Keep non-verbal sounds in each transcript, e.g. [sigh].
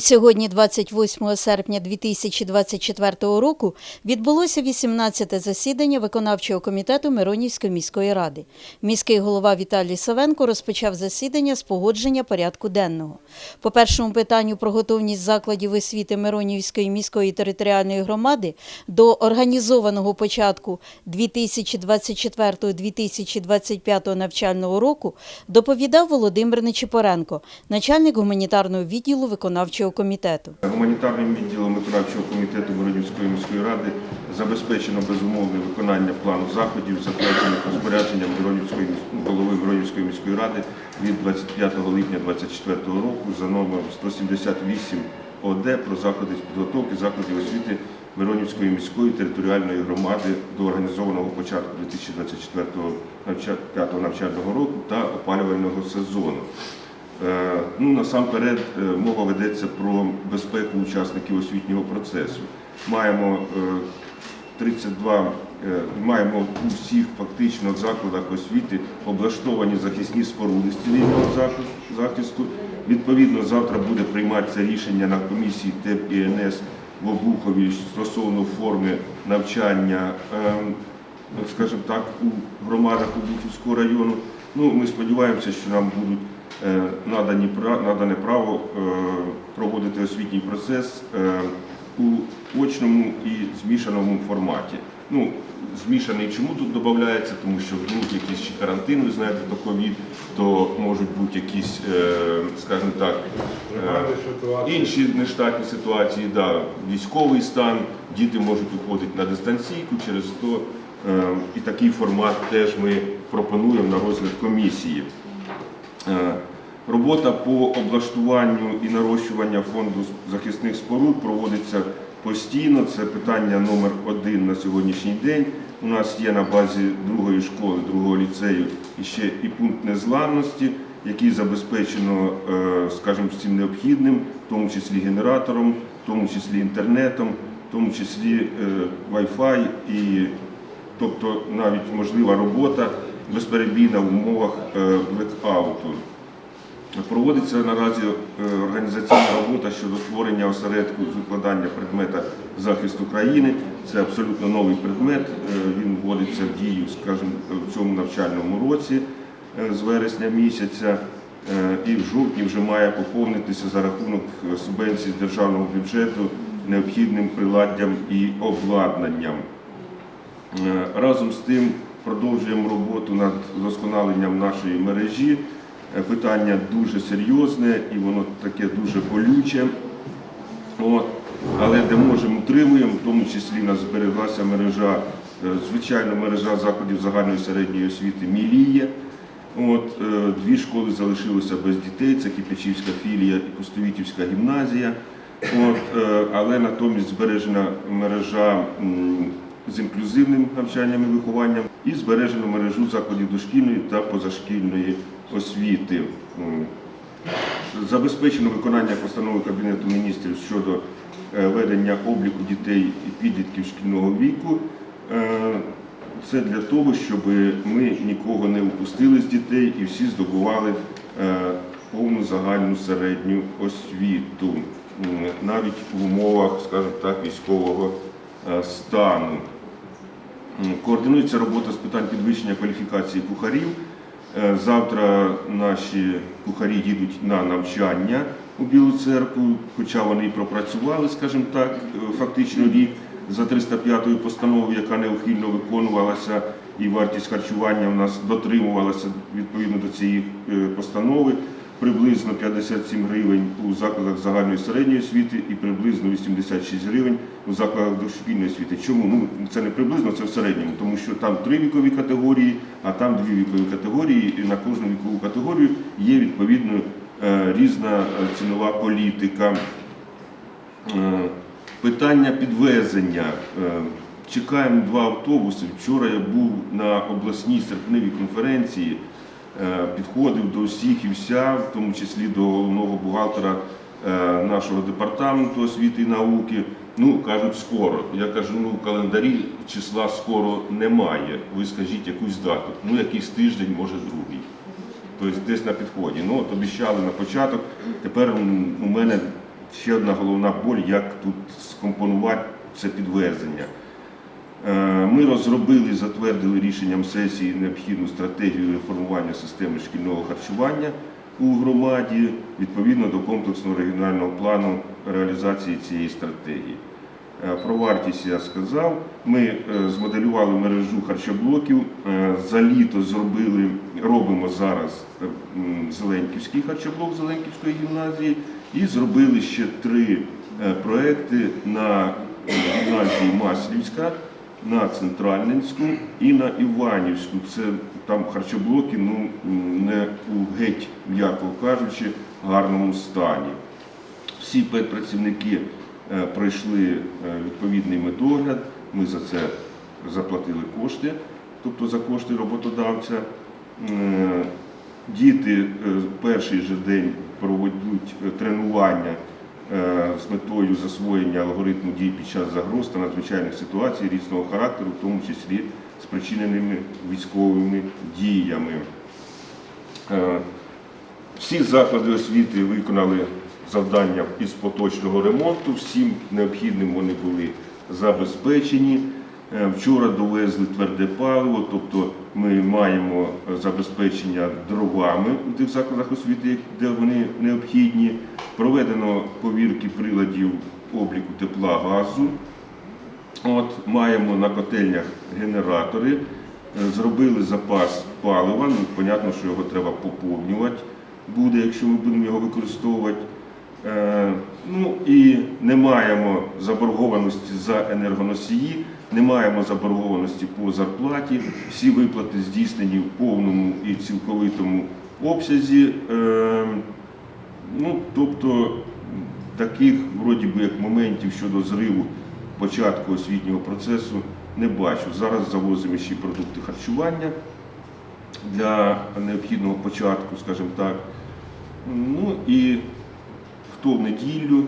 Сьогодні, 28 серпня 2024 року, відбулося 18-те засідання виконавчого комітету Миронівської міської ради. Міський голова Віталій Савенко розпочав засідання з погодження порядку денного. По першому питанню про готовність закладів освіти Миронівської міської територіальної громади до організованого початку 2024-2025 навчального року доповідав Володимир Нечипоренко, начальник гуманітарного відділу виконавчого комітету. Гуманітарним відділом виконавчого комітету Миронівської міської ради забезпечено безумовне виконання плану заходів, затверджених розпорядженням Миронівської міс- голови Миронівської міської ради від 25 липня 2024 року за номером 178 ОД про заходи з підготовки закладів освіти Миронівської міської територіальної громади до організованого початку 2024 навча- п'ятого навчального року та опалювального сезону. Е, Ну, насамперед е, мова ведеться про безпеку учасників освітнього процесу. Маємо е, 32, е, маємо у всіх фактично закладах освіти облаштовані захисні споруди з цивільного захисту-. Відповідно, завтра буде прийматися рішення на комісії ТЕП і НС в Обухові стосовно форми навчання, ем, скажімо так, у громадах Обухівського району. Ну, ми сподіваємося, що нам будуть надане право е, проводити освітній процес е, у очному і змішаному форматі. Ну, змішаний чому тут додається, тому що вдруг якийсь ще карантин, ви знаєте, до ковід, то можуть бути якісь, е, скажімо так, е, інші нештатні ситуації, да, військовий стан, діти можуть виходити на дистанційку, через то е, і такий формат теж ми пропонуємо на розгляд комісії. Е, Робота по облаштуванню і нарощуванню фонду захисних споруд проводиться постійно. Це питання номер один на сьогоднішній день. У нас є на базі другої школи, другого ліцею ще і пункт незламності, який забезпечено, е, скажімо, всім необхідним, в тому числі генератором, в тому числі інтернетом, в тому числі е, Wi-Fi і тобто навіть можлива робота безперебійна в умовах е, блекауту. Проводиться наразі е, організаційна робота щодо створення осередку з викладання предмета захисту країни. Це абсолютно новий предмет. е, Він вводиться в дію, скажімо, в цьому навчальному році з вересня місяця. І в жовтні вже має поповнитися за рахунок субвенцій з державного бюджету необхідним приладдям і обладнанням. Разом з тим продовжуємо роботу над вдосконаленням нашої мережі. Е, Питання дуже серйозне і воно таке дуже болюче. От. Але де можемо, утримуємо, в тому числі нас збереглася мережа, е, звичайно, мережа закладів загальної середньої освіти Мілія. От, е, дві школи залишилися без дітей, це Кипячівська філія і Пустовітівська гімназія. От, але натомість збережена мережа з інклюзивним навчанням і вихованням і збережено мережу закладів дошкільної та позашкільної освіти. Забезпечено виконання постанови Кабінету міністрів щодо е, ведення обліку дітей і підлітків шкільного віку. Е, Це для того, щоб ми нікого не упустили з дітей і всі здобували е, повну загальну середню освіту, навіть в умовах, скажімо так, військового стану. Координується робота з питань підвищення кваліфікації кухарів. Е, Завтра наші кухарі їдуть на навчання у Білу церкву, хоча вони і пропрацювали, скажімо так, е, фактично рік за 305 постановою, яка неухильно виконувалася, і вартість харчування у нас дотримувалася відповідно до цієї е, постанови. Приблизно 57 гривень у закладах загальної середньої освіти і приблизно 86 гривень у закладах дошкільної освіти. Чому? Ну це не приблизно, це в середньому, тому що там три вікові категорії, а там дві вікові категорії, і на кожну вікову категорію є відповідно е, різна е, цінова політика. Е, Питання підвезення. Чекаємо два автобуси. Вчора я був на обласній серпневій конференції, підходив до всіх і вся, в тому числі до головного бухгалтера е, нашого департаменту освіти і науки. Ну, кажуть, скоро. Я кажу, ну в календарі числа скоро немає. Ви скажіть якусь дату. Ну, якийсь тиждень, може другий. Тобто десь на підході. Ну, от обіцяли на початок. Тепер у мене ще одна головна боль, як тут скомпонувати це підвезення. Е, Ми розробили, затвердили рішенням сесії необхідну стратегію реформування системи шкільного харчування у громаді відповідно до комплексного регіонального плану реалізації цієї стратегії. Е, Про вартість я сказав. Ми е, змоделювали мережу харчоблоків. За літо зробили, робимо зараз Зеленківський харчоблок Зеленківської гімназії і зробили ще три проекти на гімназії Маслівська, на Центральненську і на Іванівську. Це там харчоблоки ну, не у геть, м'яко кажучи, гарному стані. Всі педпрацівники е, пройшли е, відповідний медогляд, ми за це заплатили кошти, тобто за кошти роботодавця. Е, Діти перший же день проведуть тренування з метою засвоєння алгоритму дій під час загроз та надзвичайних ситуацій різного характеру, в тому числі спричиненими військовими діями. Е, всі заклади освіти виконали завдання із поточного ремонту, всім необхідним вони були забезпечені. Е, Вчора довезли тверде паливо, тобто ми маємо забезпечення дровами у тих закладах освіти, де вони необхідні. Проведено повірки приладів обліку тепла газу. От, маємо на котельнях генератори, е, зробили запас палива. Ну, понятно, що його треба поповнювати буде, якщо ми будемо його використовувати. Е, ну і не маємо заборгованості за енергоносії, не маємо заборгованості по зарплаті. Всі виплати здійснені в повному і цілковитому обсязі. Е, ну, тобто таких вроді би як моментів щодо зриву початку освітнього процесу не бачу. Зараз завозимо ще продукти харчування для необхідного початку, скажімо так. Ну і хто в неділю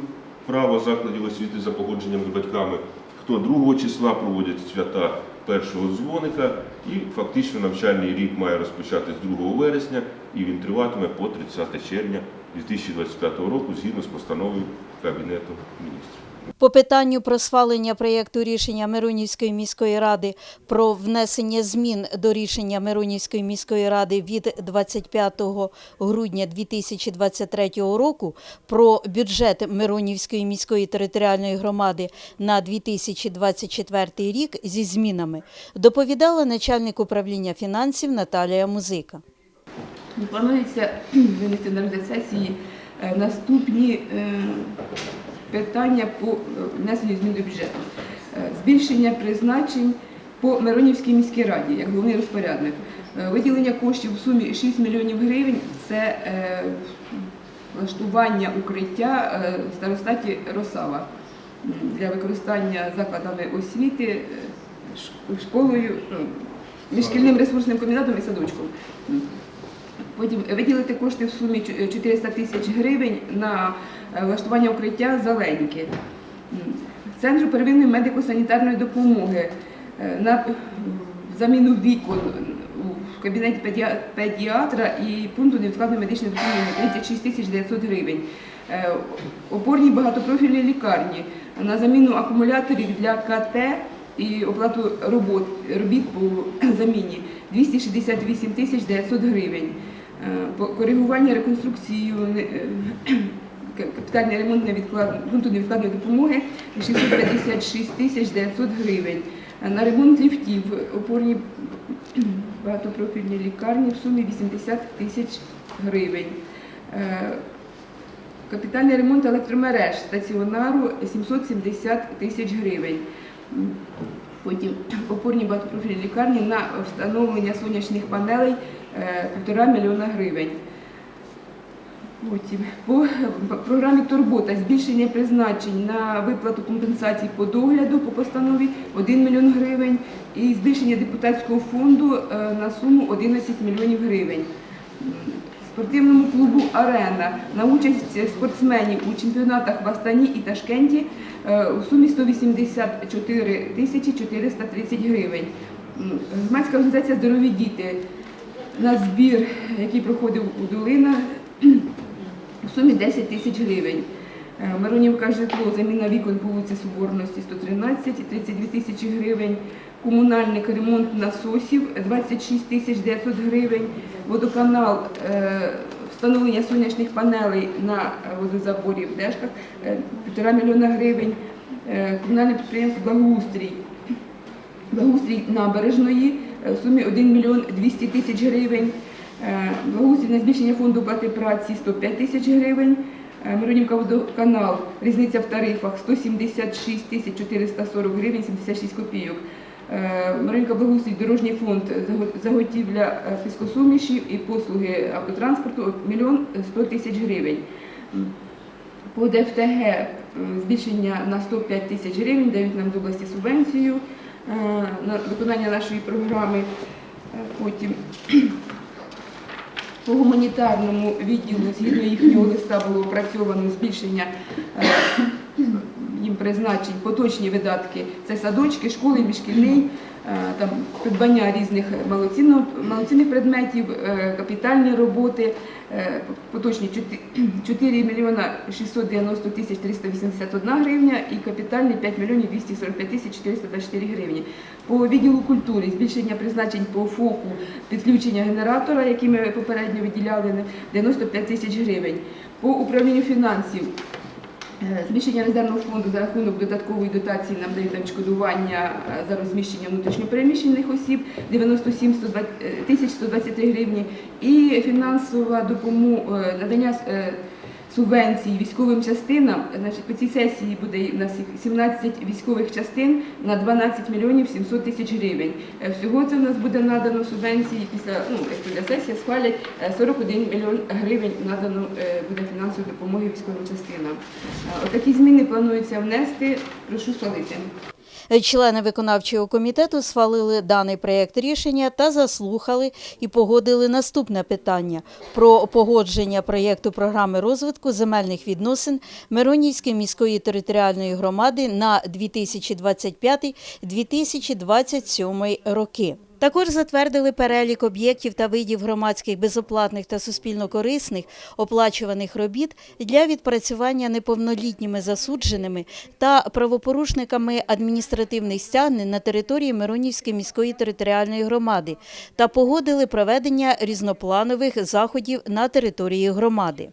право закладів освіти за погодженням з батьками, хто 2 числа проводять свята першого дзвоника, і фактично навчальний рік має розпочатись 2 вересня, і він триватиме по 30 червня 2025 року згідно з постановою Кабінету міністрів. По питанню про схвалення проєкту рішення Миронівської міської ради про внесення змін до рішення Миронівської міської ради від 25 грудня 2023 року про бюджет Миронівської міської територіальної громади на 2024 рік зі змінами доповідала начальник управління фінансів Наталія Музика. Планується [clears throat] винести на розгляд сесії е, наступні е, питання по е, внесенню змін до бюджету. Збільшення призначень по Миронівській міській раді як головний розпорядник. Виділення коштів у сумі 6 мільйонів гривень це влаштування укриття в старостаті Росава для використання закладами освіти, школою, міжшкільним ресурсним комбінатом і садочком. Потім виділити кошти в сумі 400 тисяч гривень на е, влаштування укриття зеленьки. Центру первинної медико-санітарної допомоги е, на заміну вікон в кабінеті педіатра і пункту невідкладної медичної допомоги 36 тисяч 900 гривень. Е, Опорній багатопрофільній лікарні на заміну акумуляторів для КТ і оплату робіт по заміні 268 тисяч 900 гривень. Е, Коригування реконструкцію е, [clears throat] капітальний ремонт невідклад- пункту невідкладної допомоги 656 тисяч 900 гривень. Е, На ремонт ліфтів опорні [clears throat] багатопрофільні лікарні в сумі 80 тисяч гривень. Капітальний ремонт електромереж стаціонару 770 тисяч гривень. Потім [clears throat] опорні багатопрофільні лікарні на встановлення сонячних панелей е, півтора мільйона гривень. Потім по програмі Турбота збільшення призначень на виплату компенсацій по догляду по постанові 1 мільйон гривень і збільшення депутатського фонду е, на суму 11 мільйонів гривень. Спортивному клубу Арена на участь спортсменів у чемпіонатах в Астані і Ташкенті е, у сумі 184 тисячі 430 гривень. Громадська організація Здорові діти на збір, який проходив у Долина, у сумі 10 тисяч гривень. Е, Миронівка житло, заміна вікон по вулиці Соборності 113, 32 тисячі гривень. Комунальник ремонт насосів 26 тисяч 900 гривень. Водоканал е, встановлення сонячних панелей на водозаборі в Дешках е, 1,5 мільйона гривень. Е, Комунальне підприємство Благоустрій благоустрій набережної е, в сумі 1 мільйон 200 тисяч гривень. Е, Благоустрій на збільшення фонду оплати праці 105 тисяч гривень. Е, Миронівка водоканал, різниця в тарифах 176 тисяч 440 гривень 76 копійок. Е, Миронівка благоустрій, дорожній фонд, заго- заготівля е, піскосумішів і послуги автотранспорту 1 мільйон 100 тисяч гривень. По ДФТГ е, збільшення на 105 тисяч гривень, дають нам з області субвенцію е, виконання нашої програми. Е, Потім по гуманітарному відділу, згідно їхнього листа, було опрацьовано збільшення е, їм призначень, поточні видатки. Це садочки, школи, міжшкільний, е, там придбання різних малоцінних предметів, е, капітальні роботи, е, поточні 4 [clears throat] мільйона 690 тисяч 381 гривня і капітальні 5 мільйонів 245 тисяч 424 гривні. По відділу культури збільшення призначень по ФОКу, підключення генератора, який ми попередньо виділяли, 95 тисяч гривень. По управлінню фінансів Е, Збільшення резервного фонду за рахунок додаткової дотації нам дають на відшкодування е, за розміщення внутрішньопереміщених осіб 97 120 е, тисяч 123 гривні. І фінансова допомога надання е, субвенцій військовим частинам. Значить, по цій сесії буде у нас їх 17 військових частин на 12 мільйонів 700 тисяч гривень. Е, Всього це в нас буде надано субвенції після ну, як сесія, схвалять е, 41 мільйон гривень надано е, буде фінансової допомоги військовим частинам. Е, Отакі зміни планується внести. Прошу схвалити. Члени виконавчого комітету схвалили даний проєкт рішення та заслухали і погодили наступне питання про погодження проєкту програми розвитку земельних відносин Миронівської міської територіальної громади на 2025-2027 роки. Також затвердили перелік об'єктів та видів громадських безоплатних та суспільно-корисних оплачуваних робіт для відпрацювання неповнолітніми засудженими та правопорушниками адміністративних стягнень на території Миронівської міської територіальної громади та погодили проведення різнопланових заходів на території громади.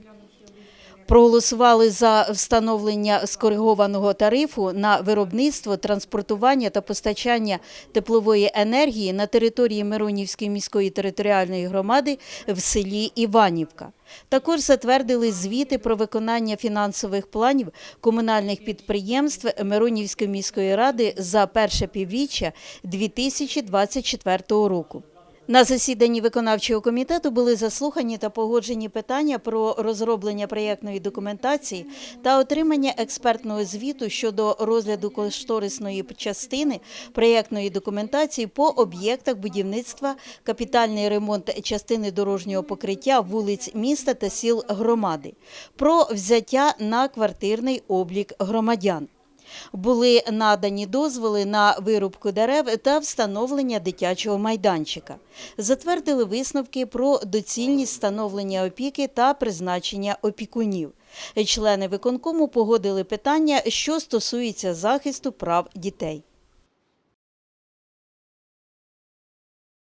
Проголосували за встановлення скоригованого тарифу на виробництво, транспортування та постачання теплової енергії на території Миронівської міської територіальної громади в селі Іванівка. Також затвердили звіти про виконання фінансових планів комунальних підприємств Миронівської міської ради за перше півріччя 2024 року. На засіданні виконавчого комітету були заслухані та погоджені питання про розроблення проєктної документації та отримання експертного звіту щодо розгляду кошторисної частини проєктної документації по об'єктах будівництва, капітальний ремонт частини дорожнього покриття вулиць міста та сіл громади, про взяття на квартирний облік громадян. Були надані дозволи на вирубку дерев та встановлення дитячого майданчика. Затвердили висновки про доцільність встановлення опіки та призначення опікунів. Члени виконкому погодили питання, що стосується захисту прав дітей.